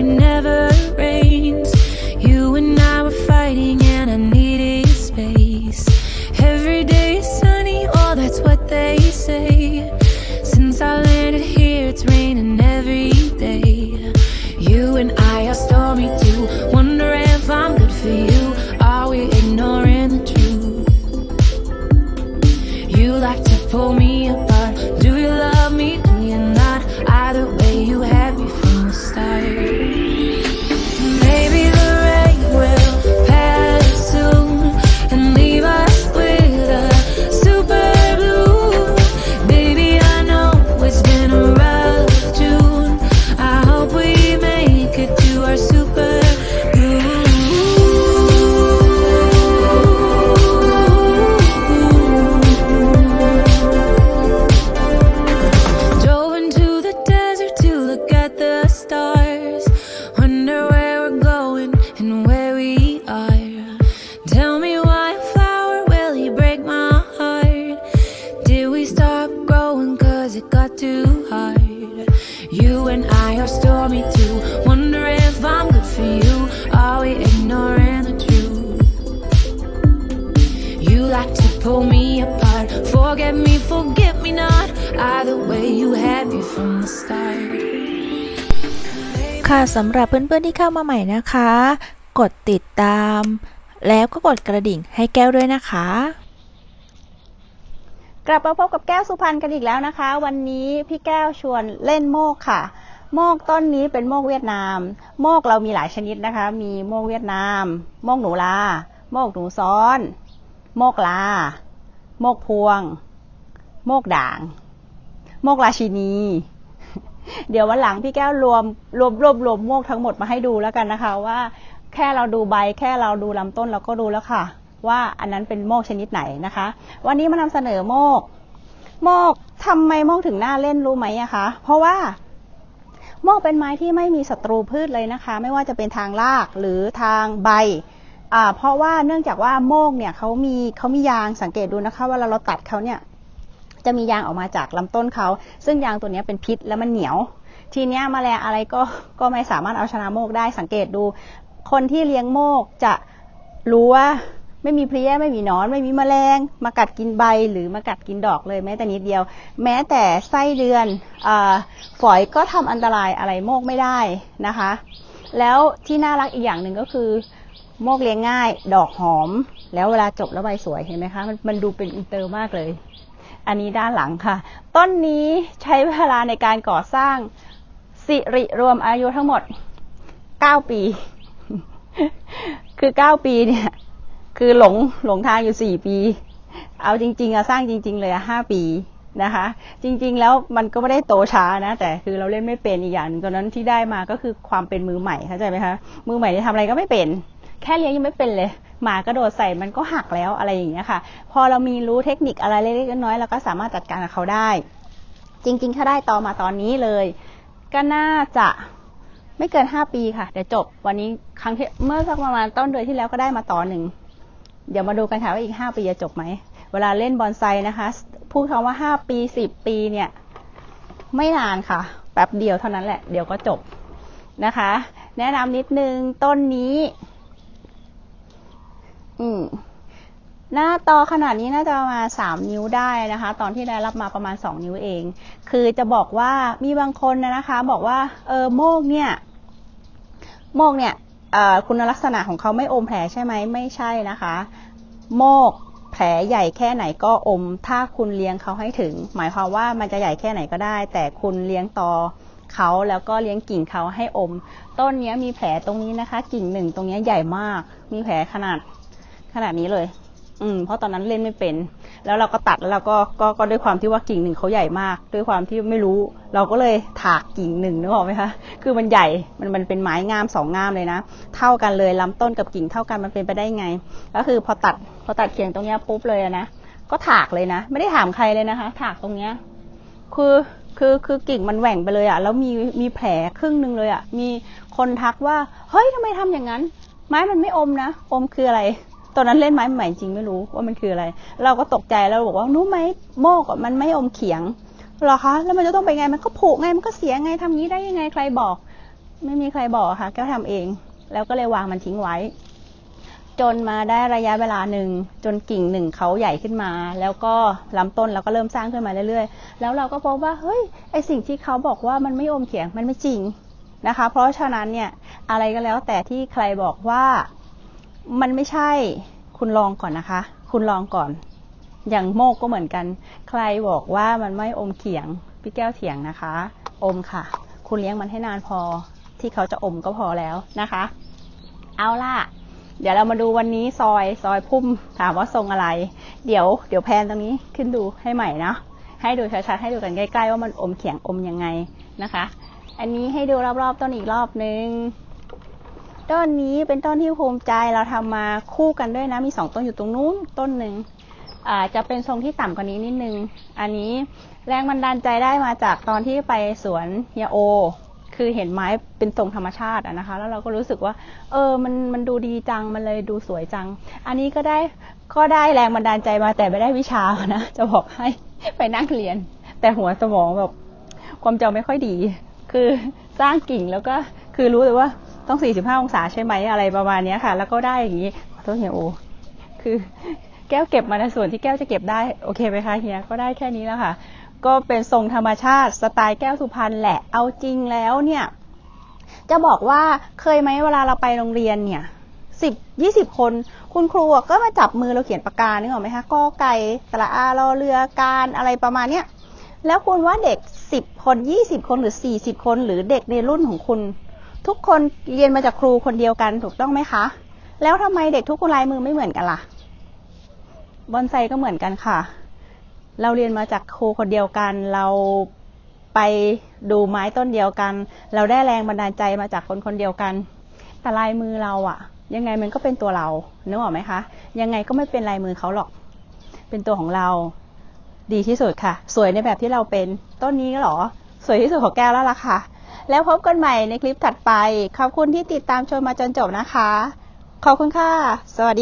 never too hard? You and I are stormy too. Wonder if I'm good for you. Are we ignoring the truth? You like to pull me apart. Forget me, forget me not. Either way, you had me from the start. ค่ะสำหรับเพื่อนๆที่เข้ามาใหม่นะคะ กดติดตาม แล้วก็กดกระดิ่งให้แก้วด้วยนะคะ กลับมาพบกับแก้วสุพรรณกันอีกแล้วนะคะ วันนี้พี่แก้วชวนเล่นโมกค่ะ โมกต้นนี้เป็นโมกเวียดนาม โมกเรามีหลายชนิดนะคะ มีโมกเวียดนาม โมกหนูลา โมกหนูซ้อน โมกลา โมกพวง โมกด่าง โมกราชินี เดี๋ยววันหลังพี่แก้วรวมรวมรวบรวมโมกทั้งหมดมาให้ดูแล้วกันนะคะว่า แค่เราดูใบแค่เราดูลำต้นเราก็รู้แล้วค่ะ ว่าอันนั้นเป็นโมกชนิดไหนนะคะ วันนี้มานำเสนอโมก โมกทำไมโมกถึงน่าเล่นรู้ไหมอะคะ เพราะว่าโมกเป็นไม้ที่ไม่มีศัตรูพืชเลยนะคะ ไม่ว่าจะเป็นทางรากหรือทางใบอ่าเพราะว่าเนื่องจากว่าโมกเนี่ยเขามีเขามียางสังเกตดูนะคะเวลาเราตัดเขาเนี่ยจะมียางออกมาจากลำต้นเขา ซึ่งยางตัวนี้เป็นพิษแล้วมันเหนียว ทีเนี้ยแมลงอะไรก็ก็ไม่สามารถเอาชนะโมกได้สังเกตดู คนที่เลี้ยงโมกจะรู้ว่า ไม่มีเพลี้ยไม่มีหนอน ไม่มีแมลง มากัดกินใบหรือมากัดกินดอกเลยแม้แต่นิดเดียว แม้แต่ไส้เดือนอฝอยก็ทำอันตรายอะไรโมกไม่ได้นะคะ แล้วที่น่ารักอีกอย่างหนึ่งก็คือ โมกเลี้ยงง่าย ดอกหอม แล้วเวลาจบแล้วใบสวยเห็นไหมคะมันมันดูเป็นอินเตอร์มากเลย อันนี้ด้านหลังค่ะ ต้นนี้ใช้เวลาในการก่อสร้างสิริรวมอายุทั้งหมด 9 ปี คือ 9 ปีเนี่ย คือหลงหลงทางอยู่4ปี เอาจริง ๆอะสร้างจริง ๆ เลยอะ5ปีนะคะ จริง ๆ แล้วมันก็ไม่ได้โตช้านะ แต่คือเราเล่นไม่เป็นอีกอย่างหนึ่งตอนนั้นที่ได้มาก็คือความเป็นมือใหม่เข้าใจไหมคะมือใหม่ที่ทำอะไรก็ไม่เป็น แค่เลี้ยงยังไม่เป็นเลยหมากระโดดใส่มันก็หักแล้วอะไรอย่างเงี้ยค่ะ พอเรามีรู้เทคนิคอะไรเล็กๆน้อยๆเราก็สามารถจัดการกับเขาได้ จริง ๆ ถ้าได้ต่อมาตอนนี้เลย ก็น่าจะไม่เกินห้าปีค่ะเดี๋ยวจบวันนี้ครั้งที่เมื่อสักประมาณต้นเดือนที่แล้วก็ได้มาต่อหนึ่ง เดี๋ยวมาดูกันค่ะว่าอีกห้าปีจะจบไหม เวลาเล่นบอนไซนะคะพูดคำว่าห้าปีสิบปีเนี่ย ไม่นานค่ะ แป๊บเดียวเท่านั้นแหละ เดี๋ยวก็จบนะคะ แนะนำนิดนึงต้นนี้ อืมหน้าตอขนาดนี้น่าจะประมาณสามนิ้วได้นะคะ ตอนที่ได้รับมาประมาณสองนิ้วเอง คือจะบอกว่ามีบางคนนะคะ บอกว่า เออโมกเนี่ย โมกเนี่ย คุณลักษณะของเขาไม่อมแผลใช่ไหมไม่ใช่นะคะ โมกแผลใหญ่แค่ไหนก็อม ถ้าคุณเลี้ยงเขาให้ถึง หมายความว่ามันจะใหญ่แค่ไหนก็ได้ แต่คุณเลี้ยงตอเขาแล้วก็เลี้ยงกิ่งเขาให้อม ต้นเนี้ยมีแผลตรงนี้นะคะ กิ่งหนึ่งตรงเนี้ยใหญ่มาก มีแผลขนาดขนาดนี้เลย อืมเพราะตอนนั้นเล่นไม่เป็น แล้วเราก็ตัดแล้วเราก็ก็ก็ด้วยความที่ว่ากิ่งหนึ่งเขาใหญ่มาก ด้วยความที่ไม่รู้ เราก็เลยถากกิ่งหนึ่งนึกออกไหมคะคือมันใหญ่มันมันเป็นไม้งามสองงามเลยนะ เท่ากันเลยลำต้นกับกิ่งเท่ากันมันเป็นไปได้ไง ก็คือพอตัดพอตัดเขียงตรงเนี้ยปุ๊บเลยนะก็ถากเลยนะ ไม่ได้ถามใครเลยนะคะ ถากตรงเนี้ยคือคือคือกิ่งมันแหว่งไปเลยอะแล้วมีมีแผลครึ่งหนึ่งเลยอะมีคนทักว่า เฮ้ยทำไมทำอย่างนั้น ไม้มันไม่อมนะ อมคืออะไร ตอนนั้นเล่นไม้ใหม่จริงไม่รู้ว่ามันคืออะไร เราก็ตกใจแล้วบอกว่านู้ไหมโมกมันไม่อมเขียงเหรอคะแล้วมันจะต้องไปไงมันก็ผุไงมันก็เสียไงทำงี้ได้ยังไงใครบอก ไม่มีใครบอกค่ะ แก้วทำเอง แล้วก็เลยวางมันทิ้งไว้ จนมาได้ระยะเวลาหนึ่งจนกิ่งหนึ่งเขาใหญ่ขึ้นมา แล้วก็ลำต้นเราก็เริ่มสร้างขึ้นมาเรื่อยๆ แล้วเราก็พบว่าเฮ้ยไอสิ่งที่เขาบอกว่ามันไม่อมเขียงมันไม่จริงนะคะ เพราะฉะนั้นเนี่ยอะไรก็แล้วแต่ที่ใครบอกว่า มันไม่ใช่คุณลองก่อนนะคะ คุณลองก่อน อย่างโมกก็เหมือนกัน ใครบอกว่ามันไม่อมเขียง พี่แก้วเถียงนะคะ อมค่ะ คุณเลี้ยงมันให้นานพอ ที่เขาจะอมก็พอแล้วนะคะ เอาล่ะ เดี๋ยวเรามาดูวันนี้ซอยซอยพุ่มถามว่าทรงอะไร เดี๋ยวเดี๋ยวแพนตรงนี้ขึ้นดูให้ใหม่เนาะให้ดูชัดๆให้ดูกันใกล้ๆว่ามันอมเขียงอมยังไงนะคะ อันนี้ให้ดูรอบๆต้นอีกรอบนึง ต้นนี้เป็นต้นที่ภูมิใจเราทำมาคู่กันด้วยนะ มีสองต้นอยู่ตรงนู้นต้นหนึ่งจะเป็นทรงที่ต่ำกว่านี้นิดนึง อันนี้แรงบันดาลใจได้มาจากตอนที่ไปสวนเฮโอ คือเห็นไม้เป็นทรงธรรมชาตินะคะ แล้วเราก็รู้สึกว่า เออ มัน มันดูดีจัง มันเลยดูสวยจัง อันนี้ก็ได้ ก็ได้แรงบันดาลใจมาแต่ไม่ได้วิชานะ จะบอกให้ไปนั่งเรียน แต่หัวสมองแบบความจำไม่ค่อยดี คือสร้างกิ่งแล้วก็ คือรู้เลยว่า ต้อง 45 องศาใช่ไหมอะไรประมาณนี้ค่ะ แล้วก็ได้อย่างนี้ขอโทษเฮียโอคือแก้วเก็บมาในส่วนที่แก้วจะเก็บได้โอเคไหมคะเฮียก็ได้แค่นี้แล้วค่ะ ก็เป็นทรงธรรมชาติสไตล์แก้วสุพรรณแหละเอาจริงแล้วเนี่ย จะบอกว่าเคยไหมเวลาเราไปโรงเรียนเนี่ยสิบยี่สิบคน คุณครูก็มาจับมือเราเขียนปากกานึกออกไหมคะกอไก่ตระอารอเรือการอะไรประมาณเนี้ยแล้วคุณว่าเด็กสิบคนยี่สิบคนหรือสี่สิบคน หรือเด็กในรุ่นของคุณ ทุกคนเรียนมาจากครูคนเดียวกันถูกต้องไหมคะ แล้วทำไมเด็กทุกคนลายมือไม่เหมือนกันล่ะ บอนไซก็เหมือนกันค่ะ เราเรียนมาจากครูคนเดียวกัน เราไปดูไม้ต้นเดียวกัน เราได้แรงบันดาลใจมาจากคนคนเดียวกัน แต่ลายมือเราอะยังไงมันก็เป็นตัวเรานึกออกไหมคะ ยังไงก็ไม่เป็นลายมือเขาหรอก เป็นตัวของเราดีที่สุดค่ะ สวยในแบบที่เราเป็น ต้นนี้หรอ สวยที่สุดของแก้วแล้วล่ะค่ะ แล้วพบกันใหม่ในคลิปถัดไป ขอบคุณที่ติดตามชมมาจนจบนะคะ ขอบคุณค่ะ สวัสดี